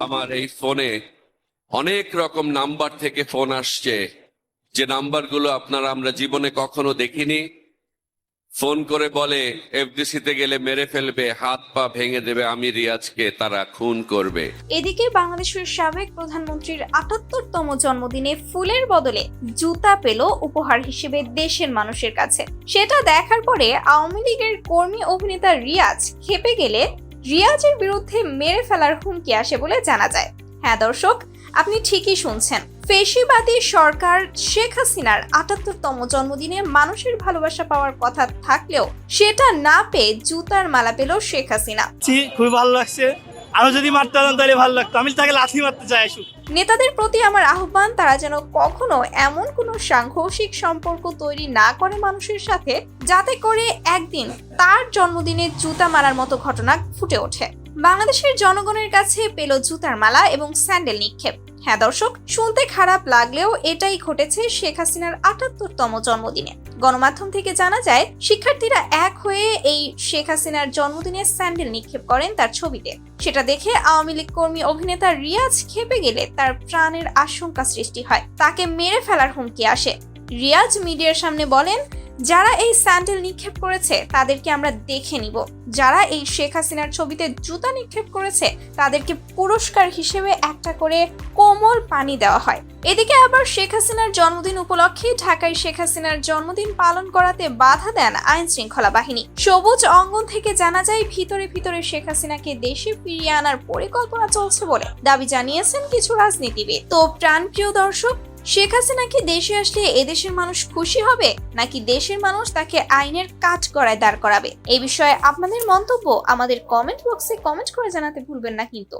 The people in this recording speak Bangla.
আমার এই ফোনে অনেক রকম নাম্বার থেকে ফোন আসছে। যে নাম্বারগুলো আপনারা আমরা জীবনে কখনো দেখিনি। ফোন করে বলে, এফডিসিতে গেলে মেরে ফেলবে, হাত পা ভেঙে দেবে, আমি রিয়াজকে তারা খুন করবে। এদিকে বাংলাদেশের সাবেক প্রধানমন্ত্রীর আটাত্তরতম জন্মদিনে ফুলের বদলে জুতা পেল উপহার হিসেবে দেশের মানুষের কাছে। সেটা দেখার পরে আওয়ামী লীগের কর্মী অভিনেতা রিয়াজ খেপে গেলে রিয়াজের বিরুদ্ধে মেরে ফেলার হুমকি আসে বলে জানা যায়। হ্যাঁ দর্শক, আপনি ঠিকই শুনছেন। ফেসিবাদী সরকার শেখ হাসিনার আটাত্তরতম জন্মদিনে মানুষের ভালোবাসা পাওয়ার কথা থাকলেও সেটা না পেয়ে জুতার মালা পেল শেখ হাসিনা। খুবই ভালো লাগছে। আরও যদি মারতে পারতাম তাহলে ভালো লাগতো। আমি তাকে লাথি মারতে চাই আসুন নেতাদের প্রতি আমার আহ্বান, তারা যেন কখনো এমন কোনো সাংঘর্ষিক সম্পর্ক তৈরি না করে মানুষের সাথে, যাতে করে একদিন তার জন্মদিনে জুতা মারার মতো ঘটনা ফুটে ওঠে। বাংলাদেশের জনগণের কাছে পেল জুতার মালা এবং স্যান্ডেল নিক্ষেপ। হ্যাঁ দর্শক, শুনতে খারাপ লাগলেও এটাই ঘটেছে শেখ হাসিনার আটাত্তরতম জন্মদিনে। গণমাধ্যম থেকে জানা যায়, শিক্ষার্থীরা এক হয়ে এই শেখ হাসিনার জন্মদিনে স্যান্ডেল নিক্ষেপ করেন তার ছবিতে। সেটা দেখে আওয়ামী লীগ কর্মী অভিনেতা রিয়াজ খেপে গেলে তার প্রাণের আশঙ্কা সৃষ্টি হয়। তাকে মেরে ফেলার হুমকি আসে। রিয়াজ মিডিয়ার সামনে বলেন যারা এই স্যান্ডেল নিক্ষেপ করেছে, তাদেরকে আমরা দেখে নিব। যারা এই শেখ হাসিনার ছবিতে জুতা নিক্ষেপ করেছে, তাদেরকে পুরস্কার হিসেবে একটা করে কোমল পানি দেওয়া হয়। এদিকে আবার শেখ হাসিনার জন্মদিন উপলক্ষে ঢাকায় শেখ হাসিনার জন্মদিন পালন করাতে বাধা দেন আইন শৃঙ্খলা বাহিনী। সবুজ অঙ্গন থেকে জানা যায়, ভিতরে ভিতরে শেখ হাসিনাকে দেশে ফিরিয়ে আনার পরিকল্পনা চলছে বলে দাবি জানিয়েছেন কিছু রাজনীতিবিদ। তো প্রাণপ্রিয় দর্শক শেখ হাসিনা কি দেশে আসলে এদেশের মানুষ খুশি হবে? নাকি দেশের মানুষ তাকে আইনের কাজ করায় দাঁড় করাবে? এই বিষয়ে আপনাদের মন্তব্য আমাদের কমেন্ট বক্সে কমেন্ট করে জানাতে ভুলবেন না কিন্তু।